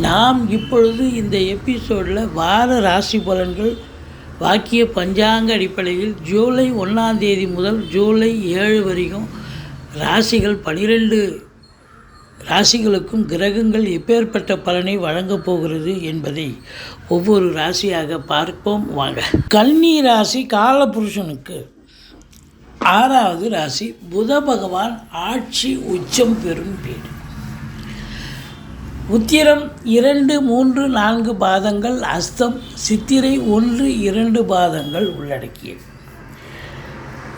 நாம் இப்பொழுது இந்த எபிசோடில் வார ராசி பலன்கள் வாக்கிய பஞ்சாங்க அடிப்படையில் ஜூலை ஒன்றாம் தேதி முதல் ஜூலை ஏழு வரைக்கும் ராசிகள் பனிரெண்டு ராசிகளுக்கும் கிரகங்கள் எப்பேற்பட்ட பலனை வழங்கப் போகிறது என்பதை ஒவ்வொரு ராசியாக பார்ப்போம். வாங்க. கன்னி ராசி காலபுருஷனுக்கு ஆறாவது ராசி புத பகவான் ஆட்சி உச்சம் பெறும் வீடு. உத்திரம் இரண்டு மூன்று நான்கு பாதங்கள் அஸ்தம் சித்திரை ஒன்று இரண்டு பாதங்கள் உள்ளடக்கியது.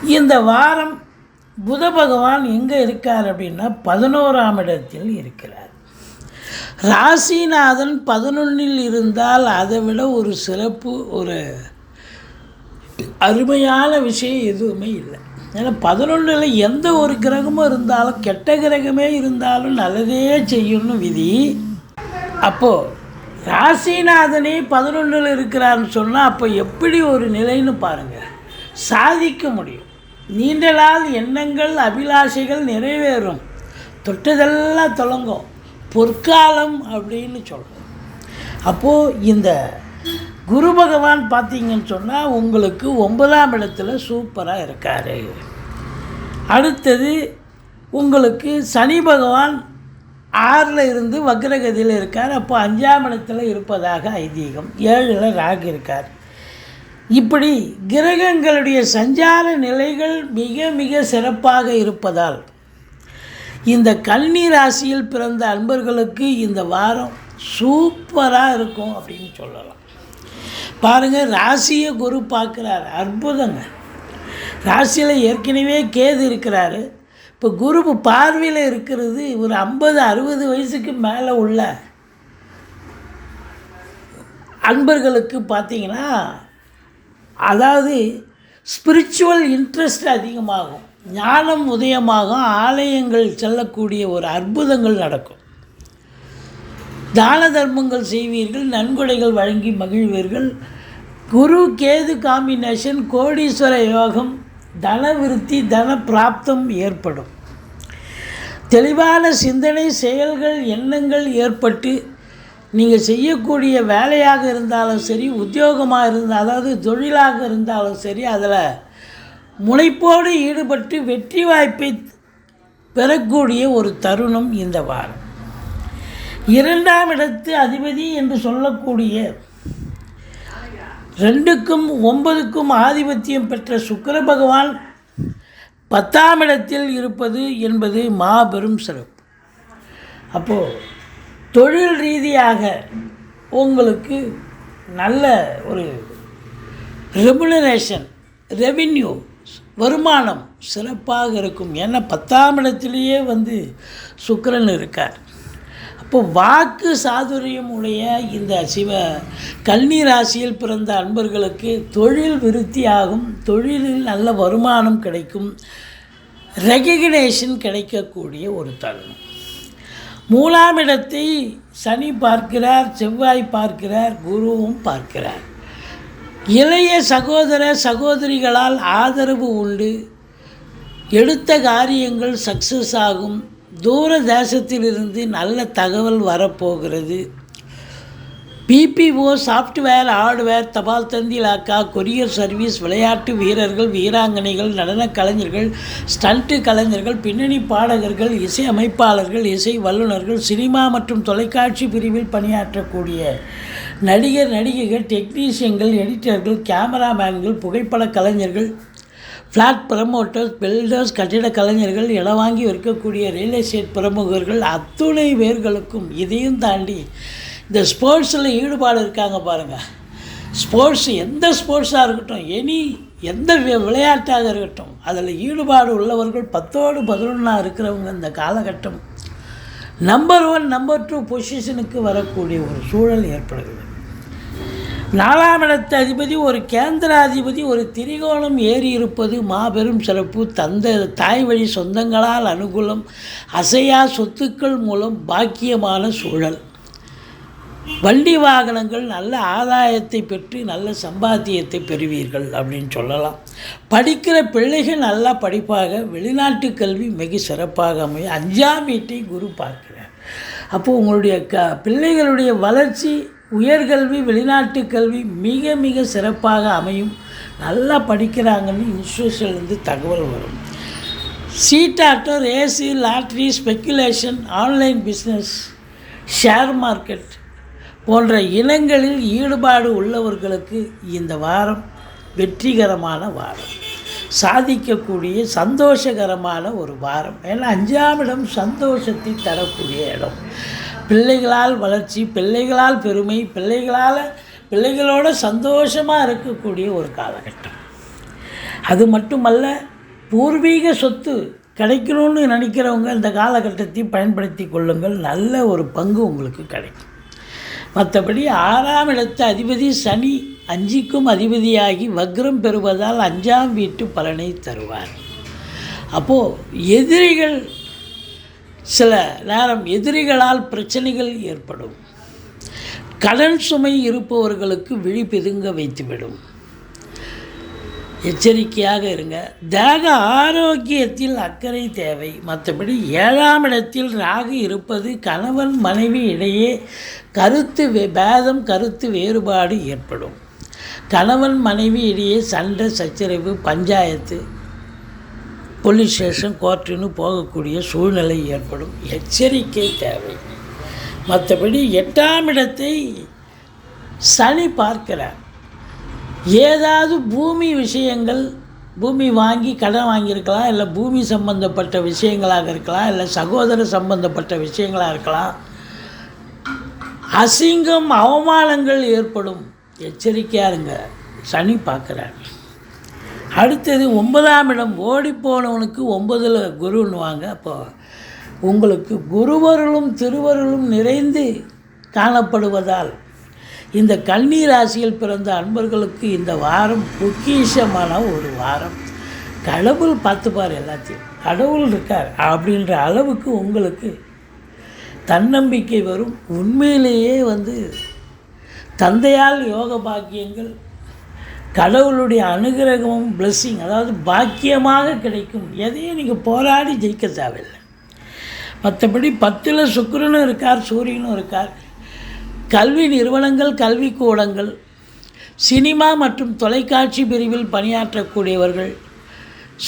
இந்த வாரம் புத பகவான் எங்கே இருக்கார் அப்படின்னா பதினோராம் இடத்தில் இருக்கிறார். ராசிநாதன் பதினொன்றில் இருந்தால் அதை விட ஒரு சிறப்பு ஒரு அருமையான விஷயம் எதுவுமே இல்லை. ஏன்னா பதினொன்றில் எந்த ஒரு கிரகமும் இருந்தாலும் கெட்ட கிரகமே இருந்தாலும் நல்லதே செய்யணும் விதி. அப்போது ராசிநாதனே பதினொன்றில் இருக்கிறாருன்னு சொன்னால் அப்போ எப்படி ஒரு நிலைன்னு பாருங்கள் சாதிக்க முடியும். நீண்ட நாள் எண்ணங்கள் அபிலாஷைகள் நிறைவேறும். தொட்டதெல்லாம் தொடங்கும் பொற்காலம் அப்படின்னு சொல்கிறோம் அப்போது இந்த குரு பகவான் பார்த்தீங்கன்னு சொன்னால் உங்களுக்கு ஒன்பதாம் இடத்துல சூப்பராக இருக்கார். அடுத்தது உங்களுக்கு சனி பகவான் ஆறில் இருந்து வக்ரகதியில் இருக்கார். அப்போ அஞ்சாம் இடத்துல இருப்பதாக ஐதீகம். ஏழில் ராகு இருக்கார். இப்படி கிரகங்களுடைய சஞ்சார நிலைகள் மிக மிக சிறப்பாக இருப்பதால் இந்த கல்வி ராசியில் பிறந்த அன்பர்களுக்கு இந்த வாரம் சூப்பராக இருக்கும் அப்படின்னு சொல்லலாம். பாருங்கள் ராசியை குரு பார்க்குறாரு. அற்புதங்க. ராசியில் ஏற்கனவே கேது இருக்கிறாரு. இப்போ குரு பார்வையில் இருக்கிறது ஒரு ஐம்பது அறுபது வயசுக்கு மேலே உள்ள அன்பர்களுக்கு பார்த்தீங்கன்னா அதாவது ஸ்பிரிச்சுவல் இன்ட்ரெஸ்ட் அதிகமாகும். ஞானம் உதயமாகும். ஆலயங்கள் செல்லக்கூடிய ஒரு அற்புதங்கள் நடக்கும். தான தர்மங்கள் செய்வீர்கள் நன்கொடைகள் வழங்கி மகிழ்வீர்கள். குரு கேது காம்பினேஷன் கோடீஸ்வர யோகம் தன விருத்தி தன பிராப்தம் ஏற்படும். தெளிவான சிந்தனை செயல்கள் எண்ணங்கள் ஏற்பட்டு நீங்கள் செய்யக்கூடிய வேலையாக இருந்தாலும் சரி உத்தியோகமாக இருந்தால் அதாவது தொழிலாக இருந்தாலும் சரி அதில் முனைப்போடு ஈடுபட்டு வெற்றி வாய்ப்பை பெறக்கூடிய ஒரு தருணம் இந்த வாரம். இரண்டாம் இடத்து அதிபதி என்று சொல்லக்கூடிய ரெண்டுக்கும் ஒன்பதுக்கும் ஆதிபத்தியம் பெற்ற சுக்கர பகவான் பத்தாம் இடத்தில் இருப்பது என்பது மாபெரும் சிறப்பு. அப்போது தொழில் ரீதியாக உங்களுக்கு நல்ல ஒரு ரெமுனரேஷன் ரெவின்யூ வருமானம் சிறப்பாக இருக்கும். ஏன்னா பத்தாம் இடத்துலையே வந்து சுக்கரன் இருக்கார். இப்போ வாக்கு சாதுரியம் உடைய இந்த சிவ கல்னி ராசியில் பிறந்த அன்பர்களுக்கு தொழில் விருத்தியாகும் தொழிலில் நல்ல வருமானம் கிடைக்கும் ரெகக்னேஷன் கிடைக்கக்கூடிய ஒரு தருணம். மூலாம் இடத்தை சனி பார்க்கிறார் செவ்வாய் பார்க்கிறார் குருவும் பார்க்கிறார். இளைய சகோதர சகோதரிகளால் ஆதரவு உண்டு. எடுத்த காரியங்கள் சக்ஸஸ் ஆகும். தூர தேசத்திலிருந்து நல்ல தகவல் வரப்போகிறது. பிபிஓ சாஃப்ட்வேர் ஹார்ட்வேர் தபால் தந்தி லாக்கா கொரியர் சர்வீஸ் விளையாட்டு வீரர்கள் வீராங்கனைகள் நடன கலைஞர்கள் ஸ்டண்ட்டு கலைஞர்கள் பின்னணி பாடகர்கள் இசை அமைப்பாளர்கள் இசை வல்லுநர்கள் சினிமா மற்றும் தொலைக்காட்சி பிரிவில் பணியாற்றக்கூடிய நடிகர் நடிகைகள் டெக்னீஷியன்கள் எடிட்டர்கள் கேமராமேன்கள் புகைப்பட கலைஞர்கள் ஃப்ளாட் ப்ரமோட்டர்ஸ் பில்டர்ஸ் கட்டிட கலைஞர்கள் இடம் வாங்கி விற்கக்கூடிய ரியல் எஸ்டேட் பிரமுகர்கள் அத்துணை பேர்களுக்கும் இதையும் தாண்டி இந்த ஸ்போர்ட்ஸில் ஈடுபாடு இருக்காங்க பாருங்கள் ஸ்போர்ட்ஸ் எந்த ஸ்போர்ட்ஸாக இருக்கட்டும் எனி எந்த வி- விளையாட்டாக இருக்கட்டும் அதில் ஈடுபாடு உள்ளவர்கள் பத்தோடு பதினொன்றாக இருக்கிறவங்க இந்த காலகட்டம். நம்பர் ஒன் நம்பர் டூ பொசிஷனுக்கு வரக்கூடிய ஒரு சூழல் ஏற்படுகிறது. நாலாம் இடத்து அதிபதி ஒரு கேந்திராதிபதி ஒரு திரிகோணம் ஏறி இருப்பது மாபெரும் சிறப்பு. தந்த தாய் வழி சொந்தங்களால் அனுகூலம் அசையா சொத்துக்கள் மூலம் பாக்கியமான சூழல். வண்டி வாகனங்கள் நல்ல ஆதாயத்தை பெற்று நல்ல சம்பாத்தியத்தை பெறுவீர்கள் அப்படின்னு சொல்லலாம். படிக்கிற பிள்ளைகள் நல்லா படிப்பாக வெளிநாட்டு கல்வி மிக சிறப்பாக அமையும். அஞ்சாம் வீட்டை குரு பார்க்கிறார். அப்போது உங்களுடைய க பிள்ளைகளுடைய வளர்ச்சி உயர்கல்வி வெளிநாட்டு கல்வி மிக மிக சிறப்பாக அமையும். நல்லா படிக்கிறாங்கன்னு இன்ஸ்டியூஷன்லேருந்து தகவல் வரும். சீட்டாட்டம் race lottery speculation online business share market போன்ற இனங்களில் ஈடுபாடு உள்ளவர்களுக்கு இந்த வாரம் வெற்றிகரமான வாரம். சாதிக்கக்கூடிய சந்தோஷகரமான ஒரு வாரம். ஏன்னா அஞ்சாம் இடம் சந்தோஷத்தை தரக்கூடிய இடம். பிள்ளைகளால் வளர்ச்சி பிள்ளைகளால் பெருமை பிள்ளைகளால் பிள்ளைகளோட சந்தோஷமாக இருக்கக்கூடிய ஒரு காலகட்டம். அது மட்டுமல்ல பூர்வீக சொத்து கிடைக்கணும்னு நினைக்கிறவங்க இந்த காலகட்டத்தை பயன்படுத்தி கொள்ளுங்கள். நல்ல ஒரு பங்கு உங்களுக்கு கிடைக்கும். மற்றபடி ஆறாம் இடத்து அதிபதி சனி அஞ்சிக்கும் அதிபதியாகி வக்ரம் பெறுவதால் அஞ்சாம் வீட்டு பலனை தருவார். அப்போது எதிரிகள் சில நேரம் எதிரிகளால் பிரச்சனைகள் ஏற்படும். கடன் சுமை இருப்பவர்களுக்கு விழிப்பெதுங்க வைத்துவிடும். எச்சரிக்கையாக இருங்க. தேக ஆரோக்கியத்தில் அக்கறை தேவை. மற்றபடி ஏழாம் இடத்தில் ராகு இருப்பது கணவன் மனைவி இடையே கருத்து வே- பேதம் கருத்து வேறுபாடு ஏற்படும். கணவன் மனைவி இடையே சண்டை சச்சரவு பஞ்சாயத்து போலீஸ் ஸ்டேஷன் கோர்ட்டுன்னு போகக்கூடிய சூழ்நிலை ஏற்படும். எச்சரிக்கை தேவை. மற்றபடி எட்டாம் இடத்தை சனி பார்க்கிறார். ஏதாவது பூமி விஷயங்கள் பூமி வாங்கி கடன் வாங்கியிருக்கலாம் இல்லை பூமி சம்பந்தப்பட்ட விஷயங்களாக இருக்கலாம் இல்லை சகோதர சம்பந்தப்பட்ட விஷயங்களாக இருக்கலாம். அசிங்கம் அவமானங்கள் ஏற்படும். எச்சரிக்கையாக இருங்க. சனி பார்க்குறாங்க அடுத்தது ஒன்பதாம் இடம் ஓடிப்போனவனுக்கு ஒன்பதில் குருன்னுவாங்க அப்போ உங்களுக்கு குருவருளும் திருவருளும் நிறைந்து காணப்படுவதால் இந்த கன்னி ராசியில் பிறந்த அன்பர்களுக்கு இந்த வாரம் பொக்கிஷமான ஒரு வாரம். கடவுள் பார்த்துப்பார் எல்லாத்தையும். கடவுள் இருக்கார் அப்படின்ற அளவுக்கு உங்களுக்கு தன்னம்பிக்கை வரும். உண்மையிலேயே வந்து தந்தையால் யோக பாக்கியங்கள் கடவுளுடைய அனுகிரகமும் பிளஸ்ஸிங் அதாவது பாக்கியமாக கிடைக்கும். எதையும் நீங்கள் போராடி ஜெயிக்க தேவையில்லை. மற்றபடி பத்தில் சுக்கரனும் இருக்கார் சூரியனும் இருக்கார். கல்வி நிறுவனங்கள் கல்விக்கூடங்கள் சினிமா மற்றும் தொலைக்காட்சி பிரிவில் பணியாற்றக்கூடியவர்கள்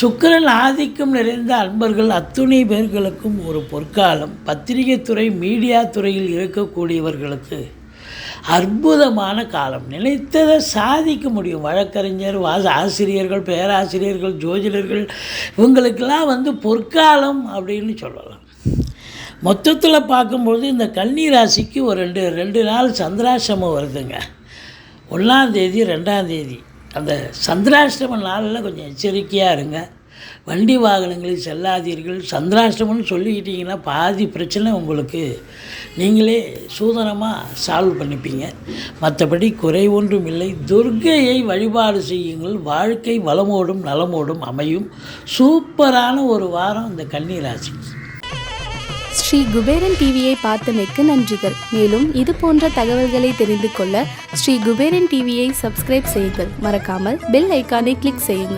சுக்கரன் ஆதிக்கம் நிறைந்த அன்பர்கள் அத்துணை பேர்களுக்கும் ஒரு பொற்காலம். பத்திரிகை துறை மீடியா துறையில் இருக்கக்கூடியவர்களுக்கு அற்புதமான காலம். நினைத்ததை சாதிக்க முடியும். வழக்கறிஞர் வாச ஆசிரியர்கள் பேராசிரியர்கள் ஜோதிடர்கள் இவங்களுக்கெல்லாம் வந்து பொற்காலம் அப்படின்னு சொல்லலாம். மொத்தத்தில் பார்க்கும்பொழுது இந்த கன்னி ராசிக்கு ஒரு ரெண்டு ரெண்டு நாள் சந்திராசிரமம் வருதுங்க. ஒன்றாந்தேதி ரெண்டாந்தேதி அந்த சந்திராஷ்டம நாளில் கொஞ்சம் எச்சரிக்கையாக இருங்க. வண்டி வாகனங்களில் செல்லாதீர்கள். சந்திராஷ்டமம்னு சொல்லிக்கிட்டிங்கன்னா பாதி பிரச்சனை உங்களுக்கு. நீங்களே சூதனமாக சால்வ் பண்ணிப்பீங்க. மற்றபடி குறை ஒன்றும் இல்லை. துர்கையை வழிபாடு செய்யுங்கள். வாழ்க்கை வளமோடும் நலமோடும் அமையும். சூப்பரான ஒரு வாரம் இந்த கன்னிராசி ஸ்ரீ குபேரன் டிவியை பார்த்தமைக்கு நன்றிகள். மேலும் இது போன்ற தகவல்களை தெரிந்து கொள்ள ஸ்ரீ குபேரன் டிவியை சப்ஸ்கிரைப் செய்யுங்கள். மறக்காமல் பெல் ஐக்கானை கிளிக் செய்யுங்கள்.